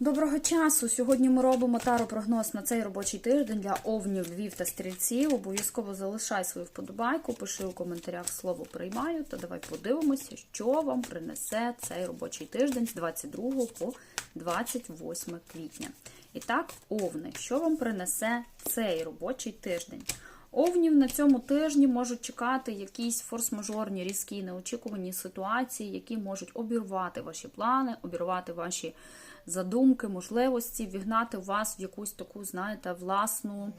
Доброго часу! Сьогодні ми робимо таро-прогноз на цей робочий тиждень для овнів, львів та стрільців. Обов'язково залишай свою вподобайку, пиши у коментарях слово приймаю. Та давай подивимося, що вам принесе цей робочий тиждень з 22 по 28 квітня. І так, овни, що вам принесе цей робочий тиждень? Овнів на цьому тижні можуть чекати якісь форс-мажорні, різкі, неочікувані ситуації, які можуть обірвати ваші плани, обірвати ваші задумки, можливості, вігнати вас в якусь таку, знаєте, власну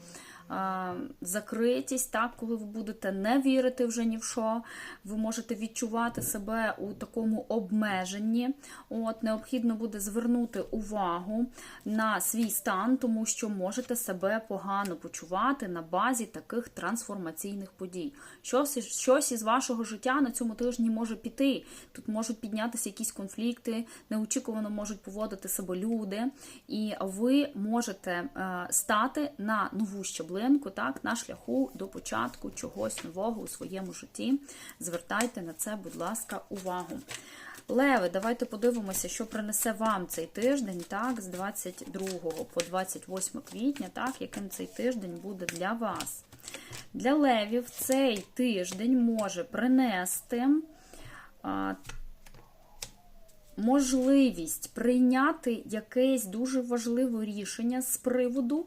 закритість, так, коли ви будете не вірити вже ні в що, ви можете відчувати себе у такому обмеженні. От, Необхідно буде звернути увагу на свій стан, тому що можете себе погано почувати на базі таких трансформаційних подій. Щось, щось із вашого життя на цьому тижні може піти. Тут можуть піднятися якісь конфлікти, неочікувано можуть поводити себе люди, і ви можете е, стати на нову щаблинку, так, на шляху до початку чогось нового у своєму житті. Звертайте на це, будь ласка, увагу. Леви, давайте подивимося, що принесе вам цей тиждень, так, з 22 по 28 квітня, так, яким цей тиждень буде для вас. Для левів цей тиждень може принести а, можливість прийняти якесь дуже важливе рішення з приводу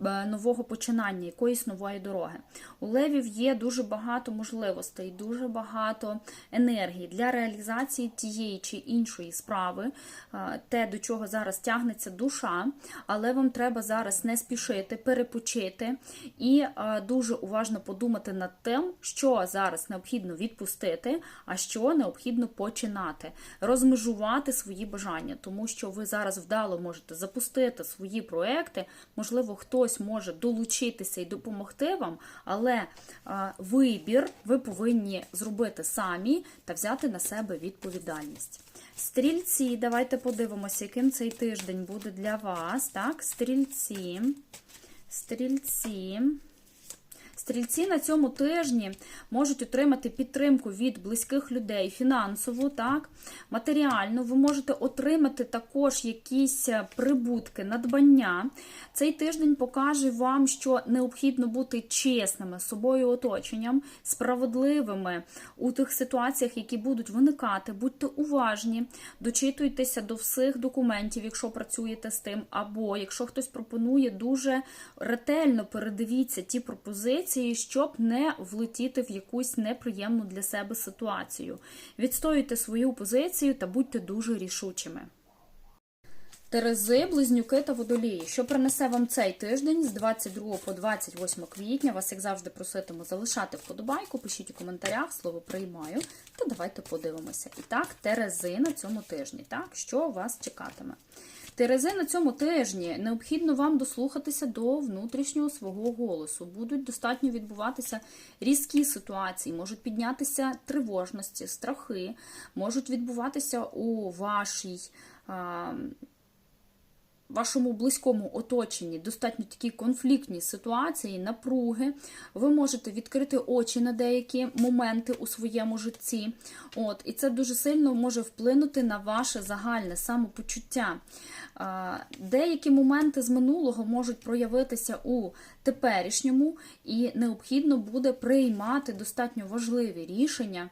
нового починання, якоїсь нової дороги. У левів є дуже багато можливостей, дуже багато енергії для реалізації тієї чи іншої справи, е, те, до чого зараз тягнеться душа, але вам треба зараз не спішити, перепочити і е, дуже уважно подумати над тим, що зараз необхідно відпустити, а що необхідно починати, розмежувати свої бажання, тому що ви зараз вдало можете запустити свої проекти, можливо, хтось може долучитися і допомогти вам, але вибір ви повинні зробити самі та взяти на себе відповідальність. Стрільці, давайте подивимося, яким цей тиждень буде для вас. Так, стрільці, стрільці. Стрільці на цьому тижні можуть отримати підтримку від близьких людей фінансову, так, матеріально. Ви можете отримати також якісь прибутки, надбання. Цей тиждень покаже вам, що необхідно бути чесними з собою оточенням, справедливими у тих ситуаціях, які будуть виникати. Будьте уважні, дочитуйтеся до всіх документів, якщо працюєте з тим, або якщо хтось пропонує дуже ретельно передивіться ті пропозиції щоб не влетіти в якусь неприємну для себе ситуацію. Відстоюйте свою позицію та будьте дуже рішучими. Терези, близнюки та водолії. Що принесе вам цей тиждень з 22 по 28 квітня? Вас, як завжди, проситиму залишати вподобайку, пишіть у коментарях, слово приймаю. Та давайте подивимося. І так, терези на цьому тижні. Так, що вас чекатиме? Терези на цьому тижні необхідно вам дослухатися до внутрішнього свого голосу. Будуть достатньо відбуватися різкі ситуації, можуть піднятися тривожності, страхи, можуть відбуватися у вашій. Вашому близькому оточенні достатньо такі конфліктні ситуації, напруги. Ви можете відкрити очі на деякі моменти у своєму житті. От, І це дуже сильно може вплинути на ваше загальне самопочуття. Деякі моменти з минулого можуть проявитися у теперішньому, і необхідно буде приймати достатньо важливі рішення,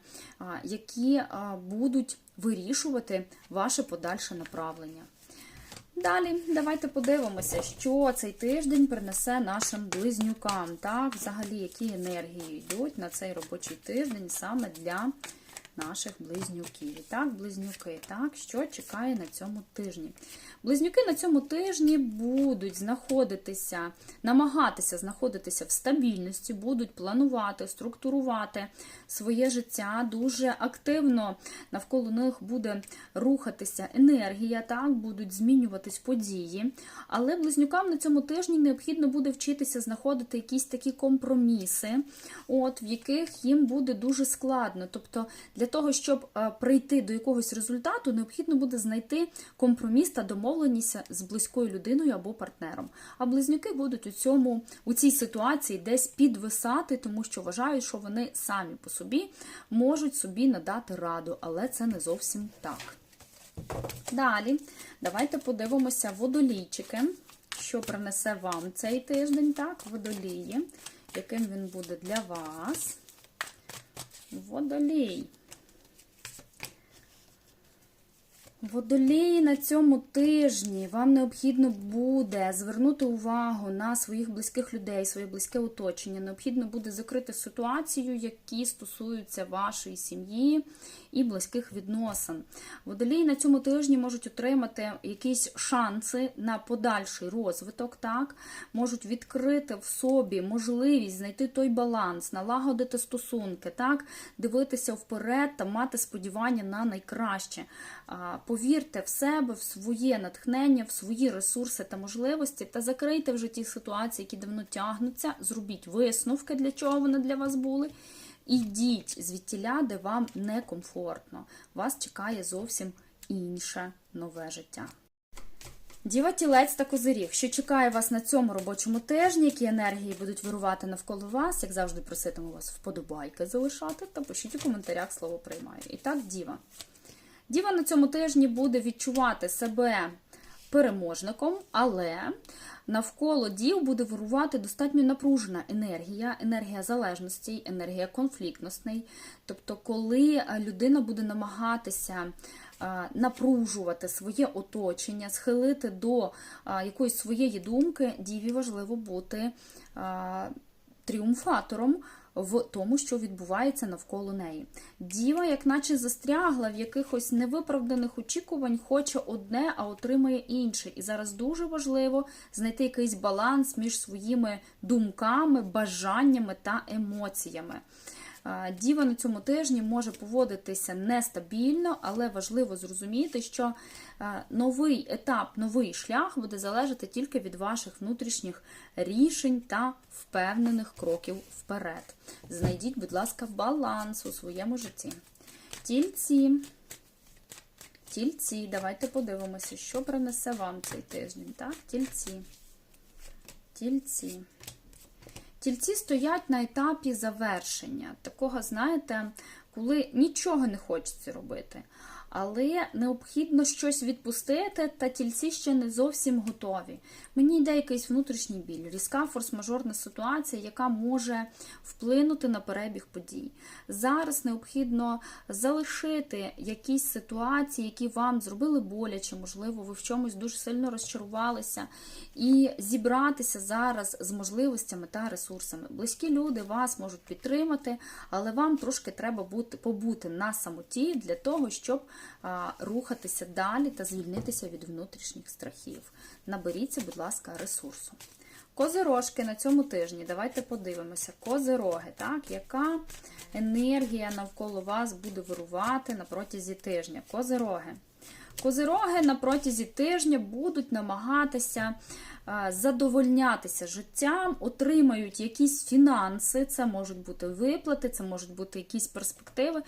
які будуть вирішувати ваше подальше направлення. Далі, давайте подивимося, що цей тиждень принесе нашим близнюкам. Так, взагалі, які енергії йдуть на цей робочий тиждень саме для наших близнюків. І так, близнюки, так, що чекає на цьому тижні? Близнюки на цьому тижні будуть знаходитися, намагатися знаходитися в стабільності, будуть планувати, структурувати своє життя дуже активно. Навколо них буде рухатися енергія, так, будуть змінюватись події. Але близнюкам на цьому тижні необхідно буде вчитися знаходити якісь такі компроміси, от, в яких їм буде дуже складно. Тобто, для того, щоб прийти до якогось результату, необхідно буде знайти компроміс та домовленість з близькою людиною або партнером. А близнюки будуть у цьому у цій ситуації десь підвисати, тому що вважають, що вони самі по собі можуть собі надати раду, але це не зовсім так. Далі, давайте подивимося водолійчики, що принесе вам цей тиждень, так, водолії, яким він буде для вас. Водолій. Водолії на цьому тижні вам необхідно буде звернути увагу на своїх близьких людей, своє близьке оточення. Необхідно буде закрити ситуацію, які стосуються вашої сім'ї і близьких відносин. Водолії на цьому тижні можуть отримати якісь шанси на подальший розвиток, так можуть відкрити в собі можливість знайти той баланс, налагодити стосунки, так, дивитися вперед та мати сподівання на найкраще. Повірте в себе, в своє натхнення, в свої ресурси та можливості, та закрийте вже ті ситуації, які давно тягнуться. Зробіть висновки, для чого вони для вас були. Ідіть звідтіля, де вам некомфортно. Вас чекає зовсім інше нове життя. Діва тілець та козиріг, що чекає вас на цьому робочому тижні, які енергії будуть вирувати навколо вас, як завжди, проситиму вас вподобайки залишати та пишіть у коментарях слово приймаю. І так, діва. Діва на цьому тижні буде відчувати себе переможником, але навколо дів буде вирувати достатньо напружена енергія, енергія залежності, енергія конфліктностей. Тобто, коли людина буде намагатися напружувати своє оточення, схилити до якоїсь своєї думки, діві важливо бути тріумфатором в тому, що відбувається навколо неї. Діва, як наче застрягла в якихось невиправданих очікувань, хоче одне, а отримує інше. І зараз дуже важливо знайти якийсь баланс між своїми думками, бажаннями та емоціями. Діва на цьому тижні може поводитися нестабільно, але важливо зрозуміти, що новий етап, новий шлях буде залежати тільки від ваших внутрішніх рішень та впевнених кроків вперед. Знайдіть, будь ласка, баланс у своєму житті. Тільці. Тільці, давайте подивимося, що принесе вам цей тиждень. Так, тільці. Тільці. Тільці стоять на етапі завершення. Такого, знаєте, коли нічого не хочеться робити. Але необхідно щось відпустити, та тільці ще не зовсім готові. Мені йде якийсь внутрішній біль, різка форс-мажорна ситуація, яка може вплинути на перебіг подій. Зараз необхідно залишити якісь ситуації, які вам зробили боляче, можливо, ви в чомусь дуже сильно розчарувалися, і зібратися зараз з можливостями та ресурсами. Близькі люди вас можуть підтримати, але вам трошки треба бути, побути на самоті для того, щоб а, рухатися далі та звільнитися від внутрішніх страхів. Наберіться, будь ласка, ресурсу. Козирожки на цьому тижні. Давайте подивимося. Козироги, так? Яка енергія навколо вас буде вирувати на протязі тижня? Козироги. Козироги на протязі тижня будуть намагатися задовольнятися життям, отримають якісь фінанси, це можуть бути виплати, це можуть бути якісь перспективи.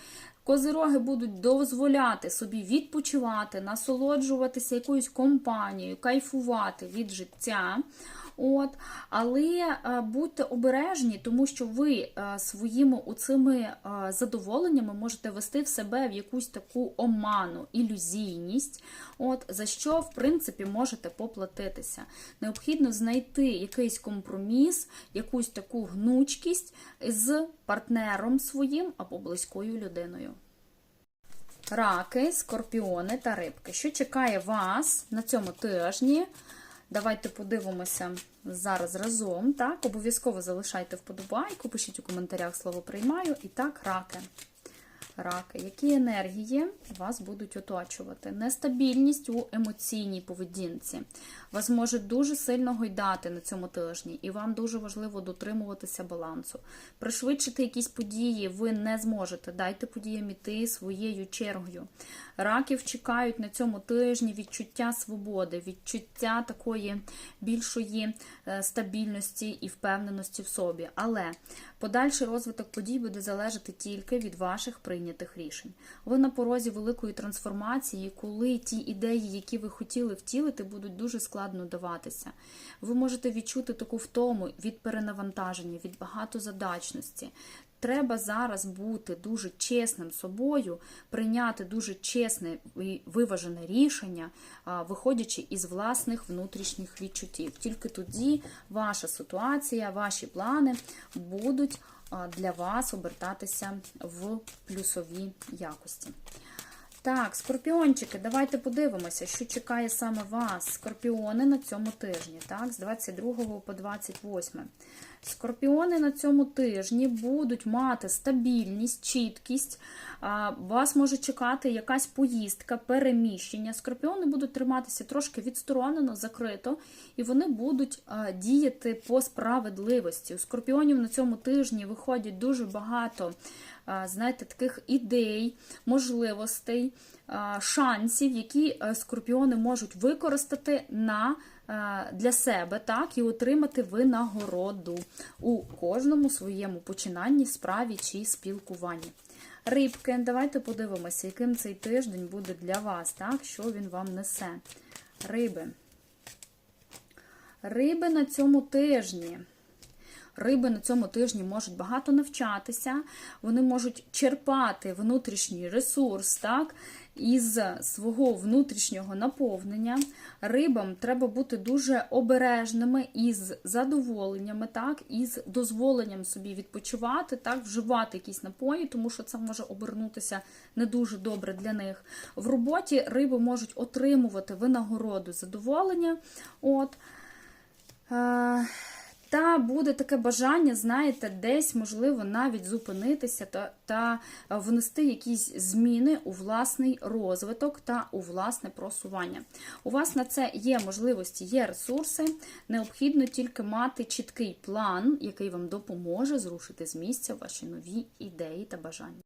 Козироги будуть дозволяти собі відпочивати, насолоджуватися якоюсь компанією, кайфувати від життя. От, Але е, будьте обережні, тому що ви е, своїми оцими е, задоволеннями можете вести в себе в якусь таку оману, ілюзійність, от, за що, в принципі, можете поплатитися. Необхідно знайти якийсь компроміс, якусь таку гнучкість з партнером своїм або близькою людиною. Раки, скорпіони та рибки. Що чекає вас на цьому тижні? Давайте подивимося зараз разом. Так, обов'язково залишайте вподобайку, пишіть у коментарях слово приймаю. І так, раки. Раки, які енергії вас будуть оточувати? Нестабільність у емоційній поведінці. Вас може дуже сильно гойдати на цьому тижні, і вам дуже важливо дотримуватися балансу. Пришвидшити якісь події ви не зможете. Дайте подіям іти своєю чергою. Раків чекають на цьому тижні відчуття свободи, відчуття такої більшої е, стабільності і впевненості в собі. Але подальший розвиток подій буде залежати тільки від ваших прийнятих рішень. Ви на порозі великої трансформації, коли ті ідеї, які ви хотіли втілити, будуть дуже складно даватися. Ви можете відчути таку втому від перенавантаження, від багатозадачності треба зараз бути дуже чесним собою, прийняти дуже чесне і виважене рішення, виходячи із власних внутрішніх відчуттів. Тільки тоді ваша ситуація, ваші плани будуть для вас обертатися в плюсові якості. Так, скорпіончики, давайте подивимося, що чекає саме вас, скорпіони на цьому тижні, так, з 22 по 28. Скорпіони на цьому тижні будуть мати стабільність, чіткість, вас може чекати якась поїздка, переміщення. Скорпіони будуть триматися трошки відсторонено, закрито, і вони будуть діяти по справедливості. У скорпіонів на цьому тижні виходять дуже багато знаєте, таких ідей, можливостей, шансів, які е, скорпіони можуть використати на, е, для себе так, і отримати винагороду у кожному своєму починанні, справі чи спілкуванні. Рибки, давайте подивимося, яким цей тиждень буде для вас, так, що він вам несе. Риби. Риби на цьому тижні. Риби на цьому тижні можуть багато навчатися, вони можуть черпати внутрішній ресурс, так, із свого внутрішнього наповнення. Рибам треба бути дуже обережними із задоволеннями, так, із дозволенням собі відпочивати, так, вживати якісь напої, тому що це може обернутися не дуже добре для них. В роботі риби можуть отримувати винагороду задоволення. От. Е, та буде таке бажання, знаєте, десь, можливо, навіть зупинитися та, та внести якісь зміни у власний розвиток та у власне просування. У вас на це є можливості, є ресурси. Необхідно тільки мати чіткий план, який вам допоможе зрушити з місця ваші нові ідеї та бажання.